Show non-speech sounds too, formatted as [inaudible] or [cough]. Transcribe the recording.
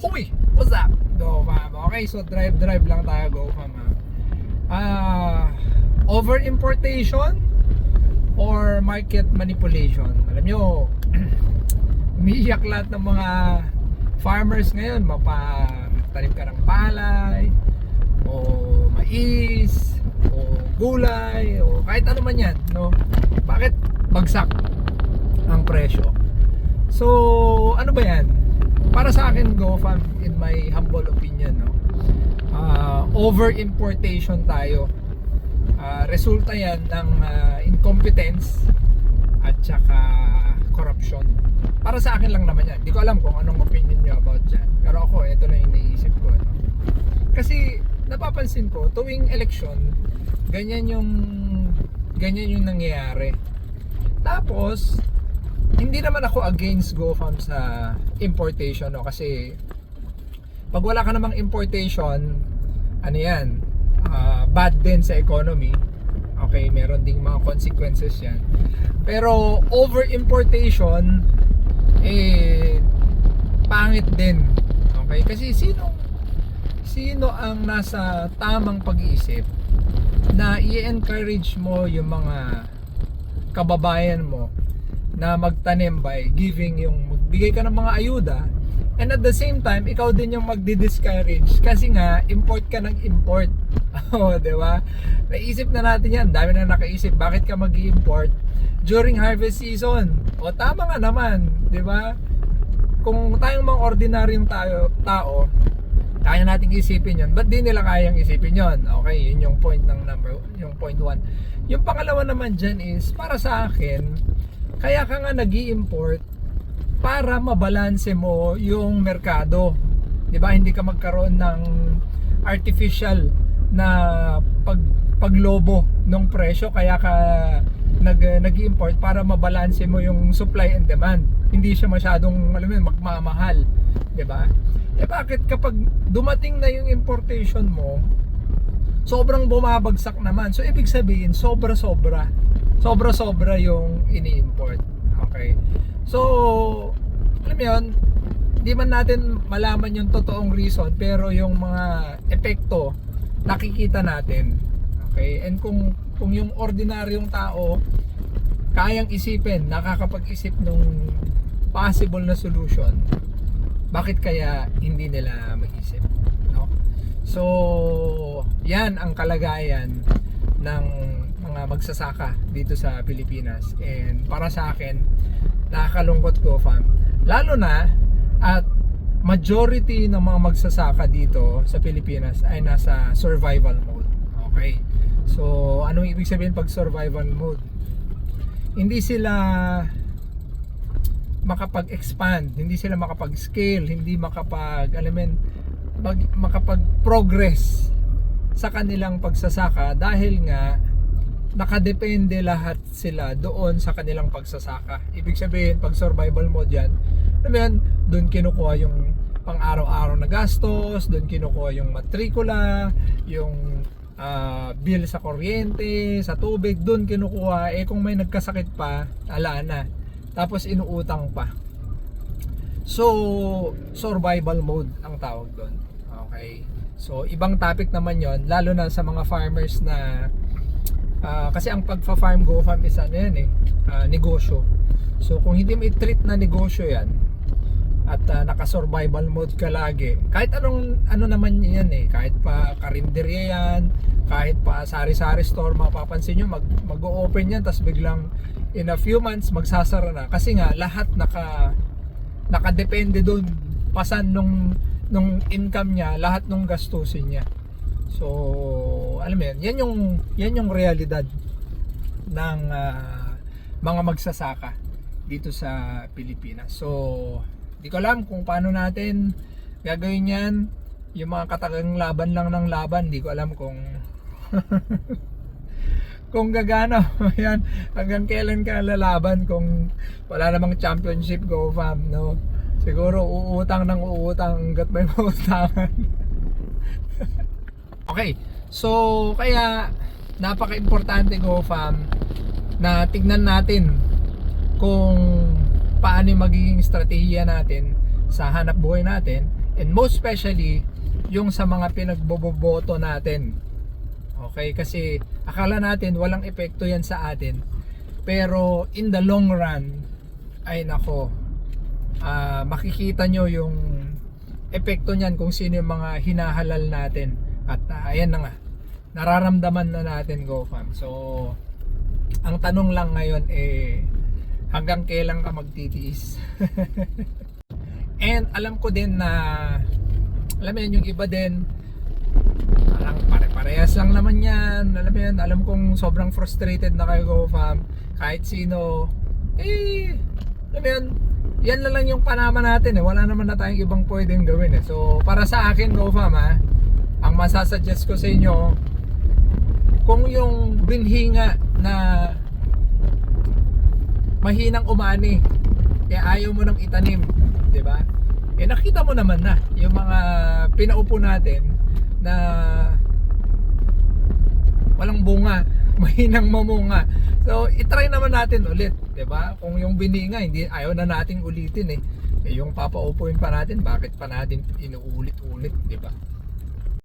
Huy! What's up? Go fam. Okay, so drive-drive lang tayo go fam ha. Ah, over importation or market manipulation. Alam nyo, [clears throat] umiiyak lahat ng mga farmers ngayon mapatanim ka ng palay o mais o gulay o kahit ano man yan no bakit bagsak ang presyo so ano ba yan para sa akin go fam in my humble opinion no Ah, over importation tayo. Ah, resulta yan ng ah, incompetence at saka corruption. Para sa akin lang naman yan. Hindi ko alam kung anong opinion nyo about yan pero ako ito na yung iniisip ko no? kasi napapansin ko tuwing election ganyan yung ganyan yung nangyayari. Tapos hindi naman ako against GoFam sa importation no? Kasi pag wala ka namang importation ano yan ah, bad din sa economy. Okay meron ding mga consequences yan. Pero over importation eh pangit din. Okay? Kasi sino sino ang nasa tamang pag-iisip na i-encourage mo yung mga kababayan mo na magtanim by giving yung magbigay ka ng mga ayuda and at the same time ikaw din yung magdi-discourage kasi nga import ka ng import. [laughs] Oh di ba? Naisip na natin yan. Dami na nakaisip. Bakit ka mag-import during harvest season. O tama nga naman di ba? Kung tayong mga ordinaryong tayo, tao kaya nating isipin yon ba't di nila kayang isipin yon okay yun yung point ng number yung point one. Yung pangalawa naman dyan is para sa akin kaya ka nga nag import para mabalanse mo yung merkado. 'Di ba? Hindi ka magkaroon ng artificial na pag paglobo ng presyo kaya ka nag nag-import para mabalanse mo yung supply and demand. Hindi siya masyadong alam mo magmamahal, 'di ba? Eh bakit kapag dumating na yung importation mo, sobrang bumabagsak naman. So ibig sabihin, sobra-sobra. Sobra-sobra yung ini-import. Okay. So, alam mo yun, di man natin malaman yung totoong reason, pero yung mga epekto, nakikita natin. Okay? And kung, kung yung ordinaryong tao, kayang isipin, nakakapag-isip nung possible na solution, bakit kaya hindi nila mag-isip? No? So, yan ang kalagayan ng mga magsasaka dito sa Pilipinas. And para sa akin, nakakalungkot ko fam. Lalo na at majority ng mga magsasaka dito sa Pilipinas ay nasa survival mode. Okay. So, anong ibig sabihin pag survival mode? Hindi sila makapag-expand, hindi sila makapag-scale, hindi makapag, alam mo makapag-progress sa kanilang pagsasaka dahil nga nakadepende lahat sila doon sa kanilang pagsasaka. Ibig sabihin, pag survival mode yan, alam yan, doon kinukuha yung pang araw-araw na gastos, doon kinukuha yung matrikula, yung ah, bill sa kuryente, sa tubig, doon kinukuha. Eh kung may nagkasakit pa, ala na. Tapos inuutang pa. So, survival mode ang tawag doon. Okay. So, ibang topic naman yon lalo na sa mga farmers na ah, kasi ang pagfa-farm go farm is ano yan eh, ah, negosyo. So, kung hindi mo i-treat na negosyo yan, at ah, naka-survival mode ka lagi, kahit anong ano naman yan eh, kahit pa karinderya yan, kahit pa sari-sari store, mapapansin nyo, mag, mag-open yan, tapos biglang in a few months, magsasara na. Kasi nga, lahat naka, nakadepende doon, pasan nung, nung income niya, lahat nung gastusin niya. So, alam mo yan, yan yung, yan yung realidad ng ah, mga magsasaka dito sa Pilipinas. So, di ko alam kung paano natin gagawin yan. Yung mga katagang laban lang ng laban, di ko alam kung [laughs] kung gagana [laughs] yan hanggang kailan ka lalaban kung wala namang championship go fam no siguro uutang ng uutang hanggat may [laughs] mautangan okay so kaya napaka-importante go fam na tignan natin kung paano magiging strategiya natin sa hanap buhay natin And most especially, yung sa mga pinagboboboto natin. Okay, kasi akala natin walang epekto yan sa atin. Pero in the long run, ay nako, ah, makikita nyo yung epekto niyan kung sino yung mga hinahalal natin. At ah, ayan na nga, nararamdaman na natin GoFam. So, ang tanong lang ngayon eh, hanggang kailan ka magtitiis? [laughs] And alam ko din na, alam mo yun, yung iba din, parang pare-parehas lang naman yan. Alam mo yun, alam kong sobrang frustrated na kayo GoFam. Kahit sino, eh, alam mo yun, yan na lang yung panama natin eh. Wala naman na tayong ibang pwedeng gawin eh. So, para sa akin GoFam ha, ang masasuggest ko sa inyo, kung yung binhi nga na mahinang umani, eh ayaw mo nang itanim, 'di ba? Eh nakita mo naman na yung mga pinaupo natin na walang bunga, [laughs] mahinang mamunga. So, itry naman natin ulit, 'di ba? Kung yung bininga hindi ayaw na nating ulitin eh. Eh yung papaupuin pa natin, bakit pa natin inuulit-ulit, 'di ba?